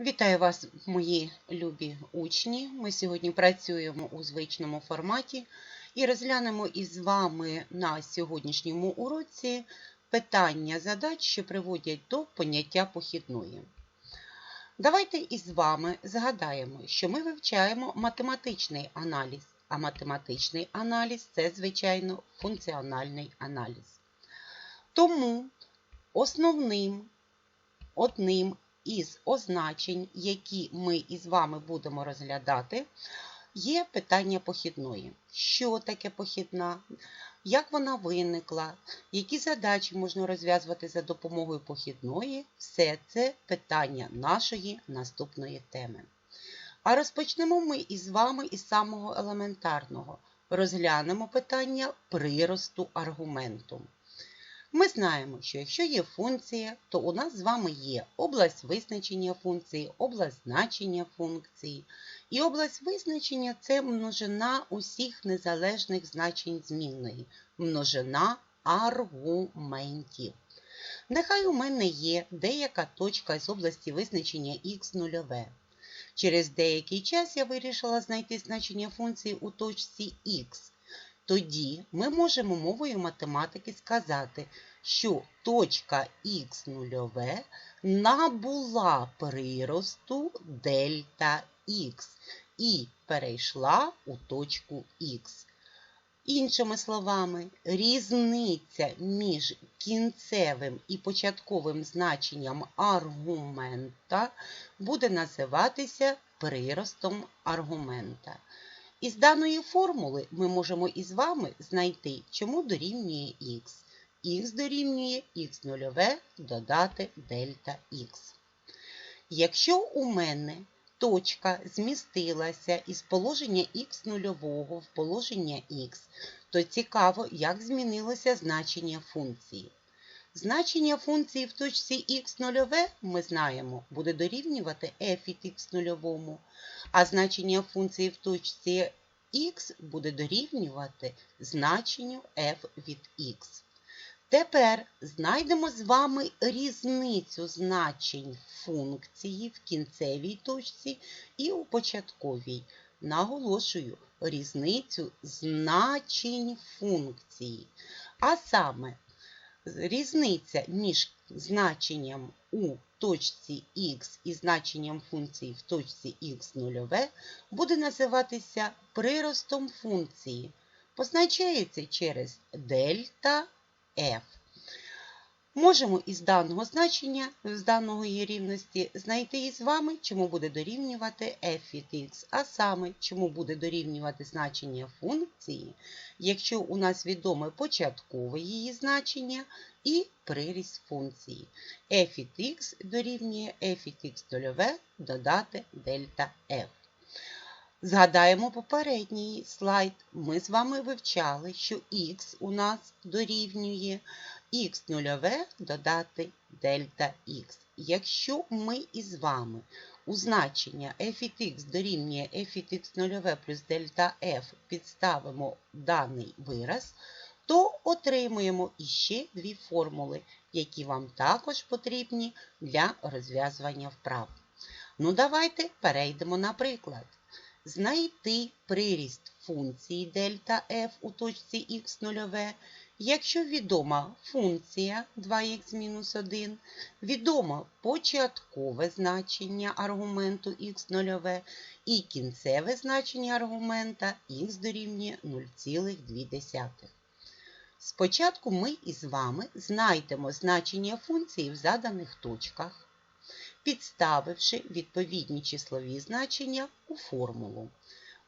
Вітаю вас, мої любі учні. Ми сьогодні працюємо у звичному форматі і розглянемо із вами на сьогоднішньому уроці питання задач, що приводять до поняття похідної. Давайте із вами згадаємо, що ми вивчаємо математичний аналіз, а математичний аналіз це, звичайно, функціональний аналіз. Тому основним одним із означень, які ми із вами будемо розглядати, є питання похідної. Що таке похідна? Як вона виникла, які задачі можна розв'язувати за допомогою похідної, все це питання нашої наступної теми. А розпочнемо ми із вами із самого елементарного. Розглянемо питання приросту аргументу. Ми знаємо, що якщо є функція, то у нас з вами є область визначення функції, область значення функції. І область визначення це множина усіх незалежних значень змінної, множина аргументів. Нехай у мене є деяка точка з області визначення х нульове. Через деякий час я вирішила знайти значення функції у точці х. Тоді ми можемо мовою математики сказати, що точка х нульове набула приросту дельта х і перейшла у точку х. Іншими словами, різниця між кінцевим і початковим значенням аргумента буде називатися приростом аргумента. Із даної формули ми можемо із вами знайти, чому дорівнює х. Х дорівнює х нульове додати дельта х. Якщо у мене точка змістилася із положення х нульового в положення х, то цікаво, як змінилося значення функції. Значення функції в точці х нульове, ми знаємо, буде дорівнювати f від х нульовому, а значення функції в точці х буде дорівнювати значенню f від х. Тепер знайдемо з вами різницю значень функції в кінцевій точці і у початковій. Наголошую різницю значень функції. А саме різниця між значенням у точці х і значенням функції в точці х нульове буде називатися приростом функції. Позначається через дельта f. Можемо із даного значення, з даної рівності, знайти із вами, чому буде дорівнювати f від x, а саме, чому буде дорівнювати значення функції, якщо у нас відоме початкове її значення і приріст функції. f від x дорівнює f від x дольове додати дельта f. Згадаємо попередній слайд. Ми з вами вивчали, що х у нас дорівнює х нульове додати дельта х. Якщо ми із вами у значення f від x дорівнює f від x нульове плюс дельта f підставимо даний вираз, то отримуємо іще дві формули, які вам також потрібні для розв'язування вправ. Ну, давайте перейдемо на приклад. Знайти приріст функції дельта f у точці х нульове, якщо відома функція 2х-1, відомо початкове значення аргументу х нульове і кінцеве значення аргумента х дорівнює 0,2. Спочатку ми із вами знайдемо значення функції в заданих точках підставивши відповідні числові значення у формулу.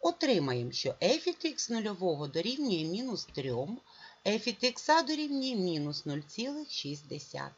Отримаємо, що f від x нульового дорівнює мінус 3, f від дорівнює мінус 0,6.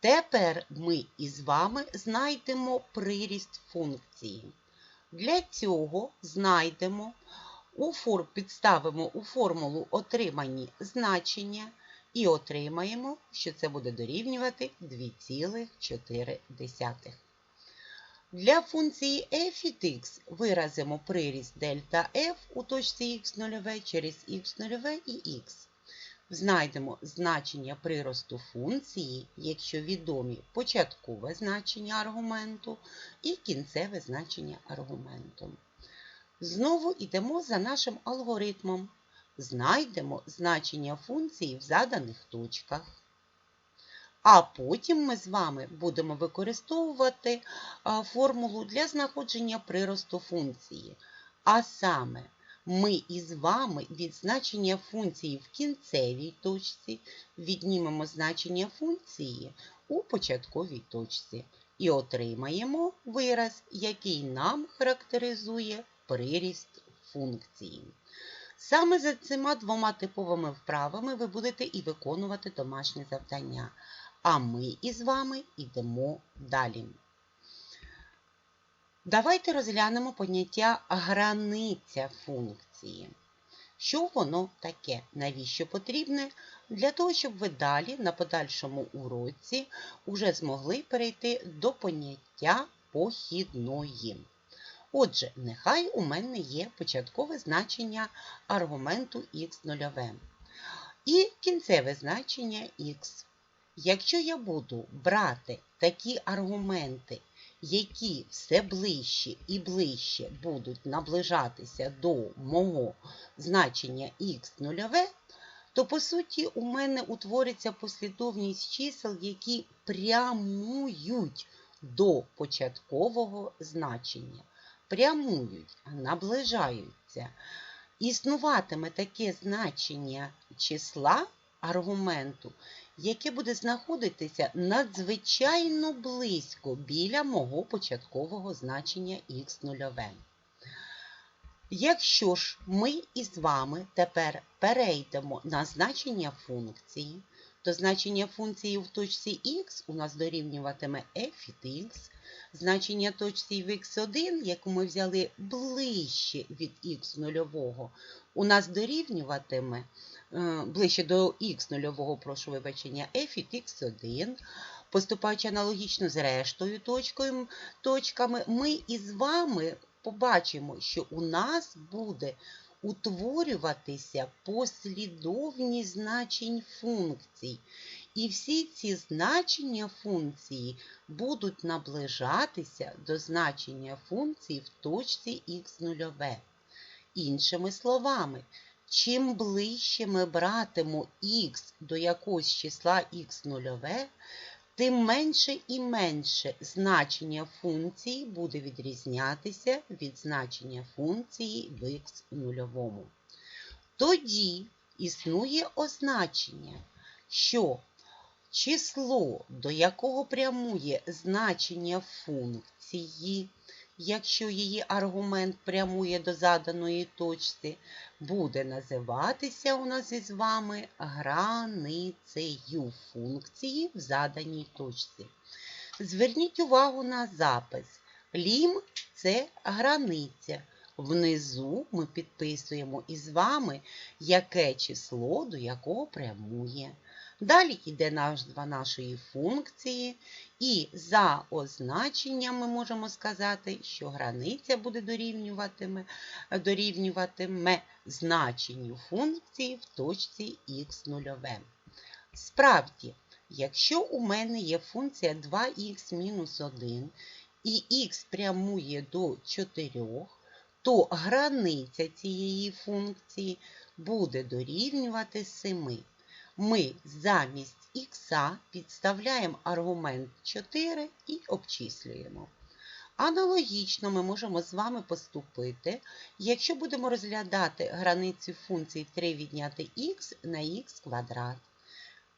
Тепер ми із вами знайдемо приріст функції. Для цього знайдемо, підставимо у формулу отримані значення і отримаємо, що це буде дорівнювати 2,4. Для функції f від x виразимо приріст дельта f у точці х0 через х0 і х. знайдемо значення приросту функції, якщо відомі початкове значення аргументу і кінцеве значення аргументу. Знову йдемо за нашим алгоритмом. Знайдемо значення функції в заданих точках. А потім ми з вами будемо використовувати формулу для знаходження приросту функції. А саме, ми із вами від значення функції в кінцевій точці віднімемо значення функції у початковій точці і отримаємо вираз, який нам характеризує приріст функції. Саме за цими двома типовими вправами ви будете і виконувати домашнє завдання. А ми із вами йдемо далі. Давайте розглянемо поняття границя функції. Що воно таке? Навіщо потрібне? Для того, щоб ви далі на подальшому уроці вже змогли перейти до поняття похідної. Отже, нехай у мене є початкове значення аргументу х0 і кінцеве значення х. Якщо я буду брати такі аргументи, які все ближче і ближче будуть наближатися до мого значення х0, то, по суті, у мене утвориться послідовність чисел, які прямують до початкового значення. Прямують, наближаються. Існуватиме таке значення числа аргументу, яке буде знаходитися надзвичайно близько біля мого початкового значення х0. Якщо ж ми із вами тепер перейдемо на значення функції, то значення функції в точці х у нас дорівнюватиме f від х, значення точці в х1, яку ми взяли ближче від х0, у нас дорівнюватиме Е, ближче до х нульового, прошу вибачення, f від x1, поступаючи аналогічно з рештою точкою, точками, ми із вами побачимо, що у нас буде утворюватися послідовність значень функцій. І всі ці значення функції будуть наближатися до значення функції в точці х0. Іншими словами, Чим ближче ми братимо х до якогось числа х нульове, тим менше і менше значення функції буде відрізнятися від значення функції в х нульовому. Тоді існує означення, що число, до якого прямує значення функції, якщо її аргумент прямує до заданої точки, буде називатися у нас із вами границею функції в заданій точці. Зверніть увагу на запис. Лім це границя. Внизу ми підписуємо із вами, яке число до якого прямує. Далі йде назва нашої функції, і за означенням ми можемо сказати, що границя буде дорівнюватиме, дорівнюватиме значенню функції в точці х0. Справді, якщо у мене є функція 2х-1 і х прямує до 4, то границя цієї функції буде дорівнювати 7 ми замість х підставляємо аргумент 4 і обчислюємо. Аналогічно ми можемо з вами поступити, якщо будемо розглядати границю функції 3 відняти х на х квадрат.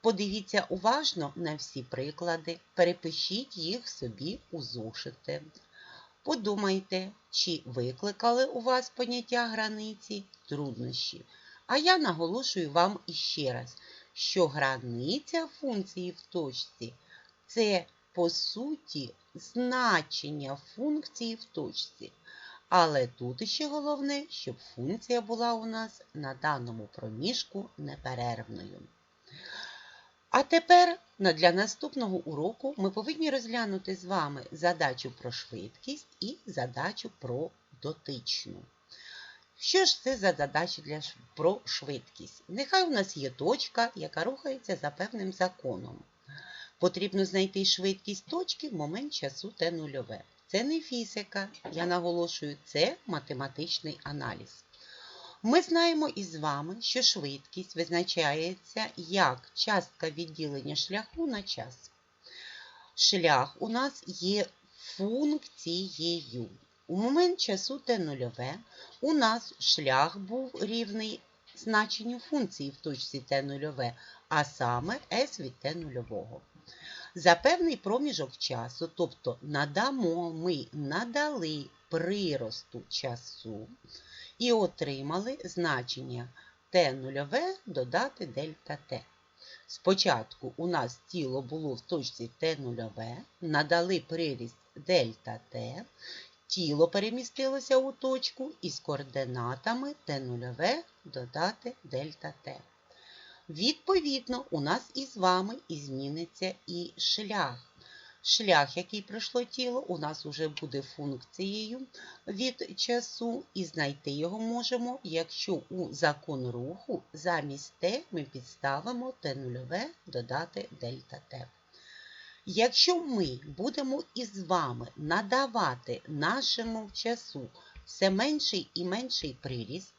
Подивіться уважно на всі приклади, перепишіть їх собі у зошити. Подумайте, чи викликали у вас поняття границі труднощі. А я наголошую вам іще раз, що границя функції в точці це, по суті, значення функції в точці. Але тут ще головне, щоб функція була у нас на даному проміжку неперервною. А тепер для наступного уроку ми повинні розглянути з вами задачу про швидкість і задачу про дотичну. Що ж це за задача для про швидкість? Нехай у нас є точка, яка рухається за певним законом. Потрібно знайти швидкість точки в момент часу Т нульове. Це не фізика, я наголошую, це математичний аналіз. Ми знаємо із вами, що швидкість визначається як частка відділення шляху на час. Шлях у нас є функцією. У момент часу Т нульове у нас шлях був рівний значенню функції в точці Т нульове, а саме s від Т нульового. За певний проміжок часу, тобто надамо, ми надали приросту часу і отримали значення Т нульове додати дельта Т. Спочатку у нас тіло було в точці Т нульове, надали приріст дельта Т, тіло перемістилося у точку із координатами Т нульове додати дельта Т. Відповідно, у нас із вами і зміниться і шлях. Шлях, який пройшло тіло, у нас вже буде функцією від часу, і знайти його можемо, якщо у закон руху замість Т ми підставимо Т нульове додати дельта Т. Якщо ми будемо із вами надавати нашому часу все менший і менший приріст,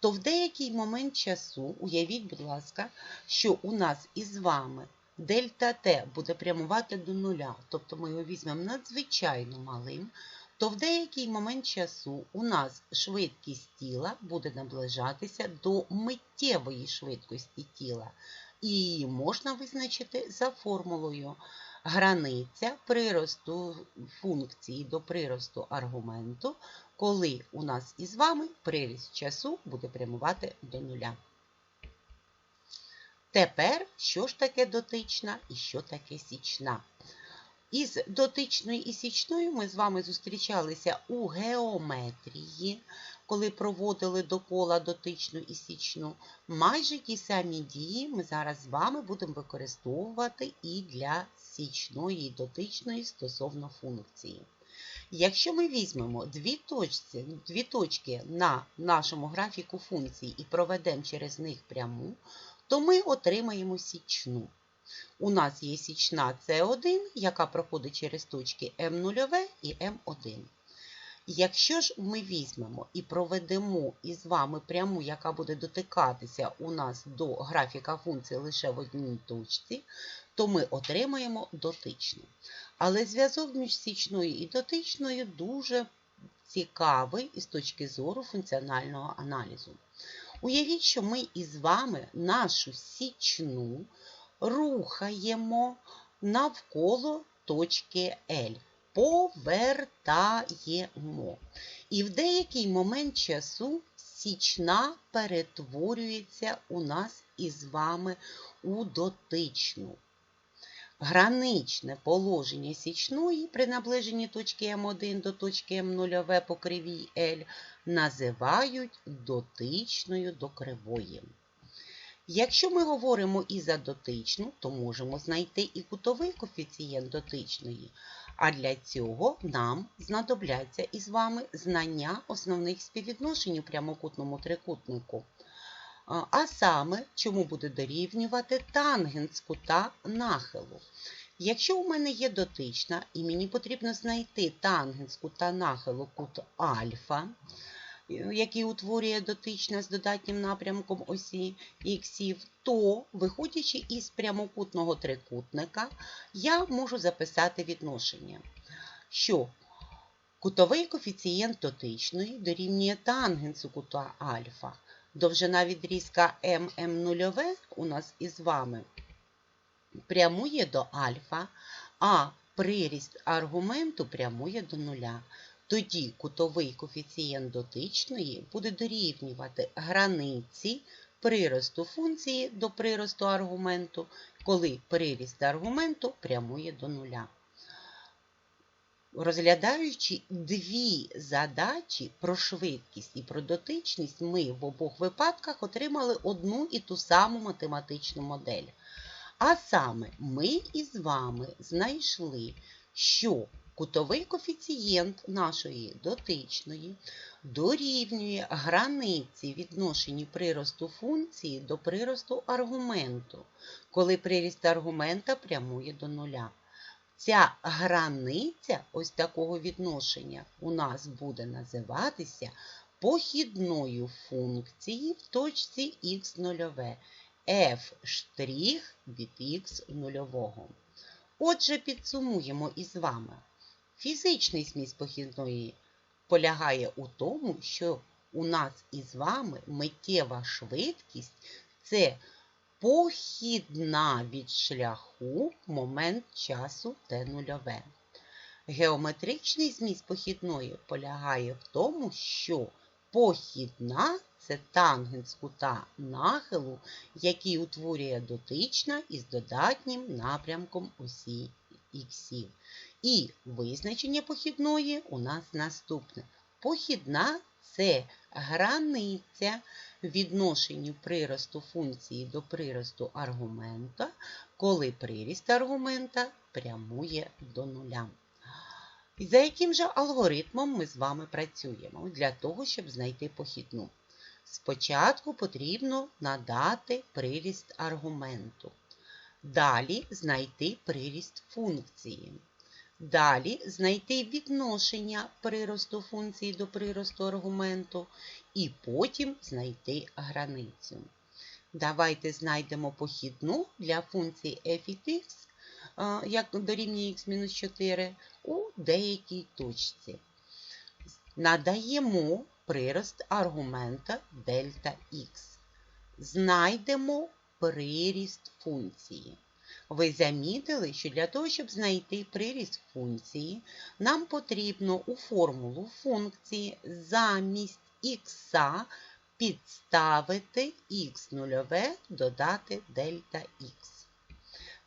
то в деякий момент часу, уявіть, будь ласка, що у нас із вами дельта Т буде прямувати до нуля, тобто ми його візьмемо надзвичайно малим, то в деякий момент часу у нас швидкість тіла буде наближатися до миттєвої швидкості тіла. І її можна визначити за формулою границя приросту функції до приросту аргументу, коли у нас із вами приріст часу буде прямувати до нуля. Тепер, що ж таке дотична і що таке січна? Із дотичною і січною ми з вами зустрічалися у геометрії, коли проводили до кола дотичну і січну. Майже ті самі дії ми зараз з вами будемо використовувати і для січної дотичної стосовно функції. Якщо ми візьмемо дві, точці, дві точки на нашому графіку функцій і проведемо через них пряму, то ми отримаємо січну. У нас є січна С1, яка проходить через точки М0 і М1. Якщо ж ми візьмемо і проведемо із вами пряму, яка буде дотикатися у нас до графіка функції лише в одній точці, то ми отримаємо дотичну. Але зв'язок між січною і дотичною дуже цікавий із точки зору функціонального аналізу. Уявіть, що ми із вами нашу січну рухаємо навколо точки L. Повертаємо. І в деякий момент часу січна перетворюється у нас із вами у дотичну. Граничне положення січної при наближенні точки М1 до точки М0 по кривій L називають дотичною до кривої. Якщо ми говоримо і за дотичну, то можемо знайти і кутовий коефіцієнт дотичної. А для цього нам знадобляться із вами знання основних співвідношень у прямокутному трикутнику. А саме, чому буде дорівнювати тангенс кута нахилу. Якщо у мене є дотична, і мені потрібно знайти тангенс кута нахилу кут альфа, який утворює дотична з додатнім напрямком осі іксів, то, виходячи із прямокутного трикутника, я можу записати відношення, що кутовий коефіцієнт дотичної дорівнює тангенсу кута альфа. Довжина відрізка ММ0 у нас із вами прямує до альфа, а приріст аргументу прямує до нуля. Тоді кутовий коефіцієнт дотичної буде дорівнювати границі приросту функції до приросту аргументу, коли приріст аргументу прямує до нуля. Розглядаючи дві задачі про швидкість і про дотичність, ми в обох випадках отримали одну і ту саму математичну модель. А саме, ми із вами знайшли, що Кутовий коефіцієнт нашої дотичної дорівнює границі відношенні приросту функції до приросту аргументу, коли приріст аргумента прямує до нуля. Ця границя ось такого відношення у нас буде називатися похідною функції в точці х нульове f' від х нульового. Отже, підсумуємо із вами. Фізичний зміст похідної полягає у тому, що у нас із вами миттєва швидкість це похідна від шляху момент часу t нульове. Геометричний зміст похідної полягає в тому, що похідна це тангенс кута нахилу, який утворює дотична із додатнім напрямком осі іксів. І визначення похідної у нас наступне. Похідна це границя відношенню приросту функції до приросту аргумента, коли приріст аргумента прямує до нуля. І за яким же алгоритмом ми з вами працюємо для того, щоб знайти похідну? Спочатку потрібно надати приріст аргументу. Далі знайти приріст функції. Далі знайти відношення приросту функції до приросту аргументу, і потім знайти границю. Давайте знайдемо похідну для функції f від x, як дорівнює x-4 у деякій точці. Надаємо прирост аргумента дельта х. Знайдемо приріст функції. Ви замітили, що для того, щоб знайти приріст функції, нам потрібно у формулу функції замість х підставити х нульове додати дельта х.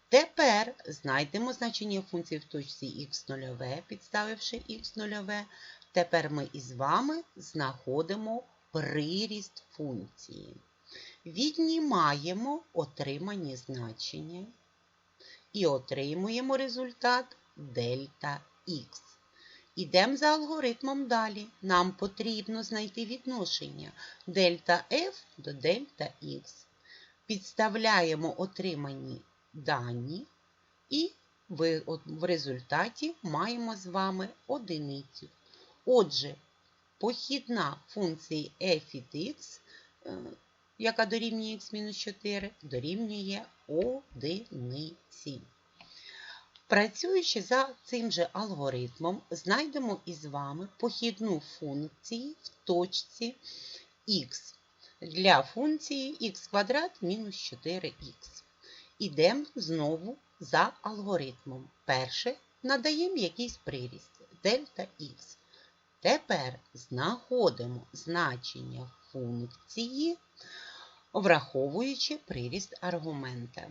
Тепер знайдемо значення функції в точці х нульове, підставивши х нульове. Тепер ми із вами знаходимо приріст функції. Віднімаємо отримані значення і отримуємо результат дельта х. Ідемо за алгоритмом далі. Нам потрібно знайти відношення дельта f до дельта х. Підставляємо отримані дані і в результаті маємо з вами одиницю. Отже, похідна функції f від x, яка дорівнює x-4, дорівнює одиниці. Працюючи за цим же алгоритмом, знайдемо із вами похідну функції в точці х для функції х квадрат мінус 4х. Ідемо знову за алгоритмом. Перше надаємо якийсь приріст дельта х. Тепер знаходимо значення функції, враховуючи приріст аргумента.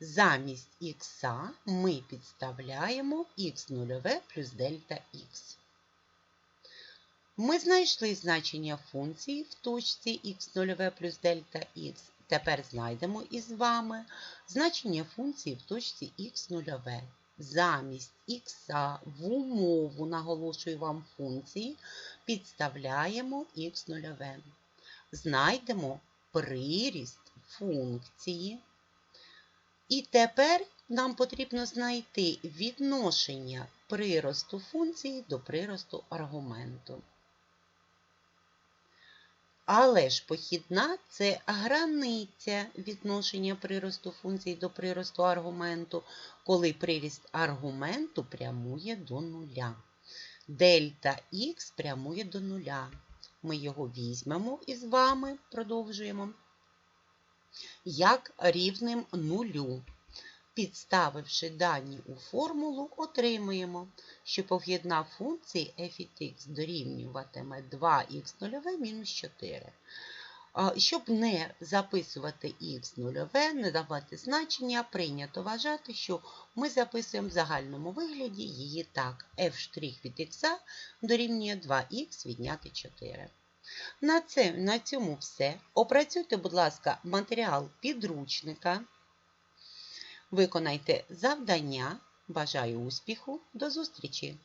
Замість х ми підставляємо х0 плюс дельта х. Ми знайшли значення функції в точці х0 плюс дельта х. Тепер знайдемо із вами значення функції в точці х0. Замість х в умову, наголошую вам функції, підставляємо х0. Знайдемо приріст функції. І тепер нам потрібно знайти відношення приросту функції до приросту аргументу. Але ж похідна це границя відношення приросту функції до приросту аргументу, коли приріст аргументу прямує до нуля. Дельта х прямує до нуля. Ми його візьмемо і з вами продовжуємо як рівним нулю. Підставивши дані у формулу, отримуємо, що похідна функції f від x дорівнюватиме 2х0 мінус 4. Щоб не записувати х нульове, не давати значення, прийнято вважати, що ми записуємо в загальному вигляді її так. f' від х дорівнює 2х відняти 4. На, це, на цьому все. Опрацюйте, будь ласка, матеріал підручника. Виконайте завдання. Бажаю успіху, до зустрічі!